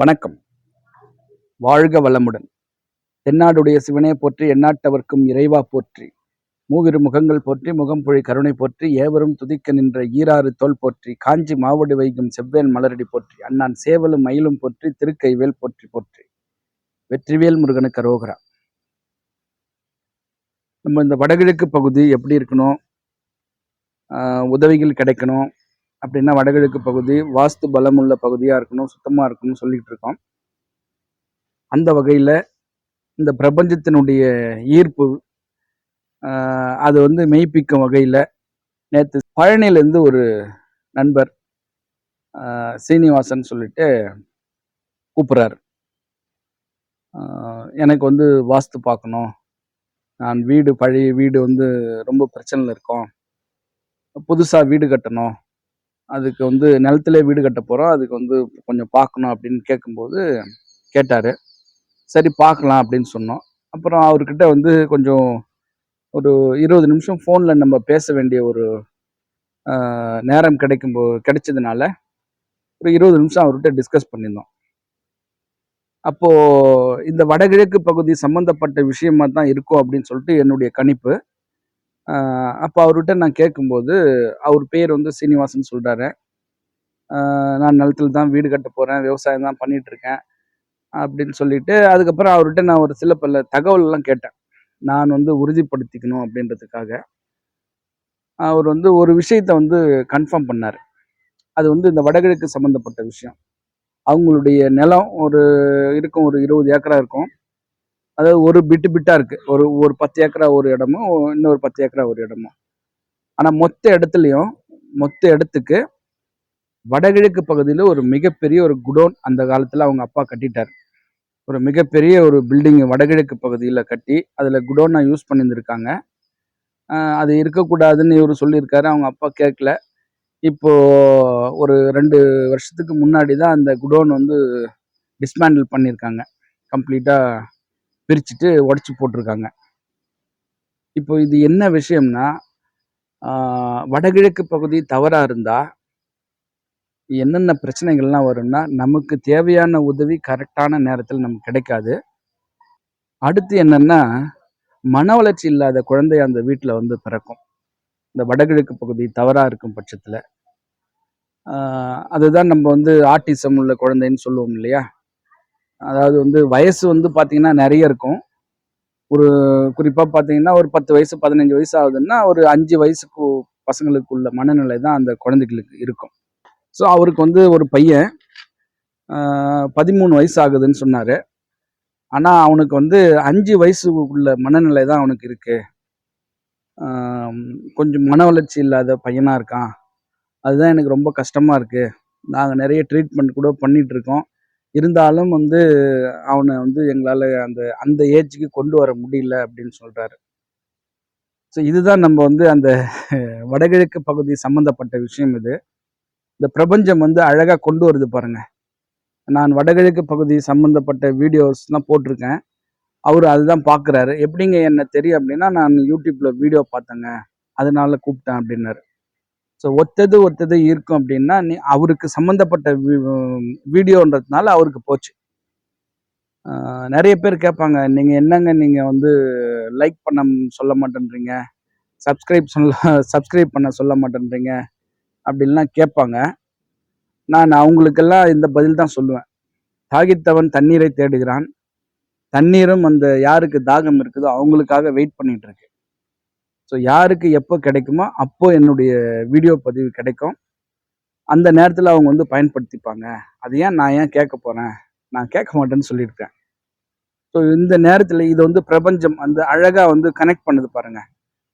வணக்கம். வாழ்க வளமுடன். தென்னாடுடைய சிவனே போற்றி எண்ணாட்டவர்க்கும் இறைவா போற்றி. மூவிரு முகங்கள் போற்றி முகம் பொழி கருணை போற்றி ஏவரும் துதிக்க நின்ற ஈராறு தோல் போற்றி காஞ்சி மாவடு வைகும் செவ்வேல் மலரடி போற்றி அண்ணான் சேவலும் மயிலும் போற்றி திருக்கைவேல் போற்றி போற்றி. வெற்றிவேல் முருகனுக்கு அரோகரா. நம்ம இந்த வடகிழக்கு பகுதி எப்படி இருக்கணும்? உதவிகள் கிடைக்கணும்? அப்படின்னா வடகிழக்கு பகுதி வாஸ்து பலமுள்ள பகுதியாக இருக்கணும் சுத்தமாக இருக்கணும்னு சொல்லிட்டு இருக்கோம். அந்த வகையில் இந்த பிரபஞ்சத்தினுடைய ஈர்ப்பு அது வந்து மெய்ப்பிக்கும் வகையில் நேற்று பழனியிலேருந்து ஒரு நண்பர் சீனிவாசன் சொல்லிட்டு கூப்பிட்றாரு எனக்கு வந்து வாஸ்து பார்க்கணும் நான் வீடு பழைய வீடு வந்து ரொம்ப பிரச்சனையில் இருக்கோம். புதுசாக வீடு கட்டணும். அதுக்கு வந்து நிலத்துல வீடு கட்ட போகிறோம் அதுக்கு வந்து கொஞ்சம் பார்க்கணும் அப்படின்னு கேட்கும்போது கேட்டார். சரி பார்க்கலாம் அப்படின்னு சொன்னோம். அப்புறம் அவர்கிட்ட வந்து கொஞ்சம் ஒரு இருபது நிமிஷம் ஃபோனில் நம்ம பேச வேண்டிய ஒரு நேரம் நேரம் கிடைக்கும்போ கிடைச்சதுனால ஒரு இருபது நிமிஷம் அவர்கிட்ட டிஸ்கஸ் பண்ணியிருந்தோம். அப்போது இந்த வடகிழக்கு பகுதி சம்மந்தப்பட்ட விஷயமா தான் இருக்கும் அப்படின்னு சொல்லிட்டு என்னுடைய கணிப்பு. அப்போ அவர்கிட்ட நான் கேட்கும்போது அவர் பேர் வந்து சீனிவாசன் சொல்கிறாரு நான் நிலத்துல தான் வீடு கட்ட போகிறேன் விவசாயம் தான் பண்ணிகிட்ருக்கேன் அப்படின்னு சொல்லிட்டு அதுக்கப்புறம் அவர்கிட்ட நான் ஒரு சில பல தகவலெல்லாம் கேட்டேன். நான் வந்து உறுதிப்படுத்திக்கணும் அப்படின்றதுக்காக. அவர் வந்து ஒரு விஷயத்த வந்து கன்ஃபார்ம் பண்ணார். அது வந்து இந்த வடகிழக்கு சம்மந்தப்பட்ட விஷயம். அவங்களுடைய நிலம் ஒரு இருக்கும் ஒரு இருபது ஏக்கரா இருக்கும். அதாவது ஒரு பிட்டு பிட்டா இருக்கு. ஒரு ஒரு பத்து ஏக்கரா ஒரு இடமும் இன்னொரு பத்து ஏக்கரா ஒரு இடமும் ஆனா மொத்த இடத்துலையும் மொத்த இடத்துக்கு வடகிழக்கு பகுதியில் ஒரு மிகப்பெரிய ஒரு குடோன் அந்த காலத்தில் அவங்க அப்பா கட்டிட்டார். ஒரு மிகப்பெரிய ஒரு பில்டிங் வடகிழக்கு பகுதியில் கட்டி அதில் குடோனை யூஸ் பண்ணியிருந்திருக்காங்க. அது இருக்கக்கூடாதுன்னு இவர் சொல்லியிருக்காரு. அவங்க அப்பா கேட்கல. இப்போ ஒரு ரெண்டு வருஷத்துக்கு முன்னாடி தான் அந்த குடோன் வந்து டிஸ்மேண்டில் பண்ணியிருக்காங்க. கம்ப்ளீட்டாக பிரிச்சுட்டு உடச்சி போட்டிருக்காங்க. இப்போ இது என்ன விஷயம்னா வடகிழக்கு பகுதி தவறாக இருந்தால் என்னென்ன பிரச்சனைகள்லாம் வரும்னா நமக்கு தேவையான உதவி கரெக்டான நேரத்தில் நமக்கு கிடைக்காது. அடுத்து என்னென்னா மன வளர்ச்சி இல்லாத குழந்தை அந்த வீட்டில் வந்து பிறக்கும். இந்த வடகிழக்கு பகுதி தவறாக இருக்கும் பட்சத்தில். அதுதான் நம்ம வந்து ஆட்டிசம் உள்ள குழந்தைன்னு சொல்லுவோம் இல்லையா? அதாவது வந்து வயசு வந்து பார்த்தீங்கன்னா நிறைய இருக்கும். ஒரு குறிப்பாக பார்த்தீங்கன்னா ஒரு பத்து வயசு பதினஞ்சு வயசு ஆகுதுன்னா ஒரு அஞ்சு வயசுக்கு பசங்களுக்கு உள்ள மனநிலை தான் அந்த குழந்தைகளுக்கு இருக்கும். ஸோ அவருக்கு வந்து ஒரு பையன் பதிமூணு வயசு ஆகுதுன்னு சொன்னார். ஆனால் அவனுக்கு வந்து அஞ்சு வயசு உள்ள மனநிலை தான் அவனுக்கு இருக்கு. கொஞ்சம் மன வளர்ச்சி இல்லாத பையனாக இருக்கான். அதுதான் எனக்கு ரொம்ப கஷ்டமாக இருக்குது நாங்கள் நிறைய ட்ரீட்மெண்ட் கூட பண்ணிகிட்ருக்கோம் இருக்கோம். இருந்தாலும் வந்து அவனை வந்து எங்களால் அந்த அந்த ஏஜுக்கு கொண்டு வர முடியல அப்படின்னு சொல்கிறாரு ஸோ இதுதான் நம்ம வந்து அந்த வடகிழக்கு பகுதி சம்மந்தப்பட்ட விஷயம் இது. இந்த பிரபஞ்சம் வந்து அழகாக கொண்டு வருது பாருங்கள் நான் வடகிழக்கு பகுதி சம்மந்தப்பட்ட வீடியோஸ்லாம் போட்டிருக்கேன். அவர் அதுதான் பார்க்குறாரு எப்படிங்க என்ன தெரியும் அப்படின்னா நான் யூடியூப்பில் வீடியோ பார்த்தேங்க. அதனால கூப்பிட்டேன் அப்படின்னாரு. ஸோ ஒத்தது ஒத்தது இருக்கும் அப்படின்னா நீ அவருக்கு சம்மந்தப்பட்ட வீடியோன்றதுனால அவருக்கு போச்சு. நிறைய பேர் கேட்பாங்க நீங்கள் என்னங்க நீங்கள் வந்து லைக் பண்ண சொல்ல மாட்டேன்றீங்க? சப்ஸ்கிரைப் சொல்ல சப்ஸ்கிரைப் பண்ண சொல்ல மாட்டேன்றீங்க? அப்படின்லாம் கேட்பாங்க. நான் அவங்களுக்கெல்லாம் இந்த பதில் தான் சொல்லுவேன். தாகித்தவன் தண்ணீரை தேடுகிறான். தண்ணீரும் அந்த யாருக்கு தாகம் இருக்குதோ அவங்களுக்காக வெயிட் பண்ணிட்டு இருக்கு. ஸோ யாருக்கு எப்போ கிடைக்குமோ அப்போ என்னுடைய வீடியோ பதிவு கிடைக்கும். அந்த நேரத்தில் அவங்க வந்து பயன்படுத்திப்பாங்க. அது ஏன் நான் ஏன் கேட்க போகிறேன் நான் கேட்க மாட்டேன்னு சொல்லியிருக்கேன். ஸோ இந்த நேரத்தில் இது வந்து பிரபஞ்சம் அந்த அழகாக வந்து கனெக்ட் பண்ணுது பாருங்க.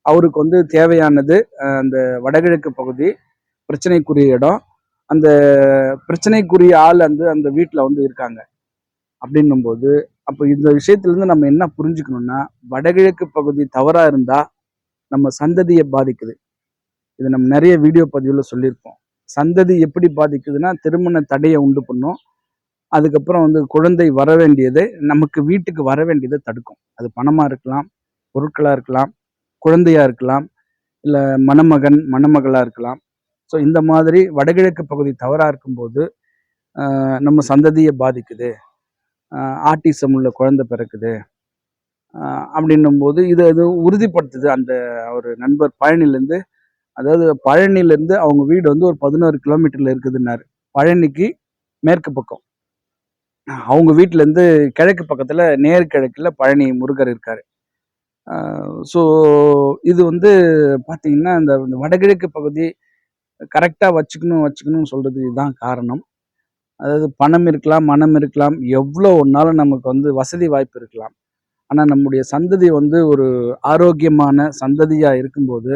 அவருக்கு வந்து தேவையானது அந்த வடகிழக்கு பகுதி பிரச்சனைக்குரிய இடம். அந்த பிரச்சனைக்குரிய ஆள் வந்து அந்த வீட்டில் வந்து இருக்காங்க. அப்படின்னும்போது அப்போ இந்த விஷயத்துலேருந்து நம்ம என்ன புரிஞ்சுக்கணும்னா வடகிழக்கு பகுதி தவறாக இருந்தால் நம்ம சந்ததியை பாதிக்குது. இது நம்ம நிறைய வீடியோ பதிவில் சொல்லியிருப்போம். சந்ததி எப்படி பாதிக்குதுன்னா திருமண தடையை உண்டு பண்ணும். அதுக்கப்புறம் வந்து குழந்தை வர வேண்டியது நமக்கு வீட்டுக்கு வர வேண்டியதை தடுக்கும். அது பணமாக இருக்கலாம் பொருட்களாக இருக்கலாம் குழந்தையாக இருக்கலாம் இல்லை மணமகன் மணமகளாக இருக்கலாம். ஸோ இந்த மாதிரி வடகிழக்கு பகுதி தவறாக இருக்கும்போது நம்ம சந்ததியை பாதிக்குது. ஆர்டிசம் உள்ள குழந்தை பிறக்குது. அப்படின்னும் போது இதை அது உறுதிப்படுத்துது. அந்த ஒரு நண்பர் பழனிலேருந்து அதாவது பழனிலேருந்து அவங்க வீடு வந்து ஒரு பதினோரு கிலோமீட்டரில் இருக்குதுன்னாரு. பழனிக்கு மேற்கு பக்கம். அவங்க வீட்டிலேருந்து கிழக்கு பக்கத்தில் நேர் கிழக்கில் பழனி முருகர் இருக்கார். ஸோ இது வந்து பார்த்திங்கன்னா இந்த இந்த வடகிழக்கு பகுதி கரெக்டாக வச்சுக்கணும் வச்சுக்கணும்னு சொல்கிறது இதுதான் காரணம். அதாவது பணம் இருக்கலாம் மனம் இருக்கலாம் எவ்வளோ ஒன்றாலும் நமக்கு வந்து வசதி வாய்ப்பு இருக்கலாம். ஆனால் நம்முடைய சந்ததி வந்து ஒரு ஆரோக்கியமான சந்ததியாக இருக்கும்போது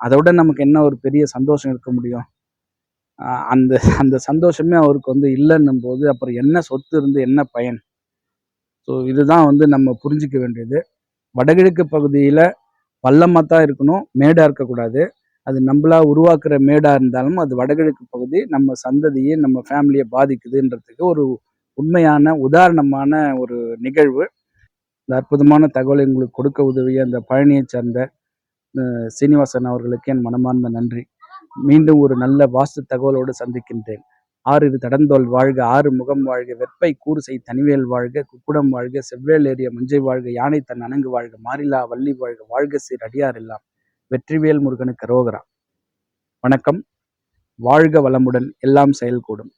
அதை விட நமக்கு என்ன ஒரு பெரிய சந்தோஷம் இருக்க முடியும்? அந்த அந்த சந்தோஷமே அவருக்கு வந்து இல்லைன்னும் போது அப்புறம் என்ன சொத்து இருந்து என்ன பயன்? ஸோ இதுதான் வந்து நம்ம புரிஞ்சிக்க வேண்டியது. வடகிழக்கு பகுதியில் பள்ளமாக தான் இருக்கணும் மேடாக இருக்கக்கூடாது. அது நம்மளா உருவாக்குற மேடாக இருந்தாலும் அது வடகிழக்கு பகுதி நம்ம சந்ததியை நம்ம ஃபேமிலியை பாதிக்குதுன்றதுக்கு ஒரு உண்மையான உதாரணமான ஒரு நிகழ்வு. இந்த அற்புதமான தகவலை உங்களுக்கு கொடுக்க உதவிய அந்த பழனியை சார்ந்த சீனிவாசன் அவர்களுக்கு என் மனமார்ந்த நன்றி. மீண்டும் ஒரு நல்ல வாஸ்து தகவலோடு சந்திக்கின்றேன். ஆறு தடந்தோல் வாழ்க ஆறு முகம் வாழ்க வெப்பை கூறுசை தனிவேல் வாழ்க குக்குடம் வாழ்க செவ்வேல் ஏறிய மஞ்சை வாழ்க யானை தன் அணங்கு வாழ்க மாறிலா வள்ளி வாழ்க வாழ்க சீர் அடியார் எல்லாம். வெற்றிவேல் முருகனுக்கு ரோகரா வணக்கம். வாழ்க வளமுடன் எல்லாம் செயல்கூடும்.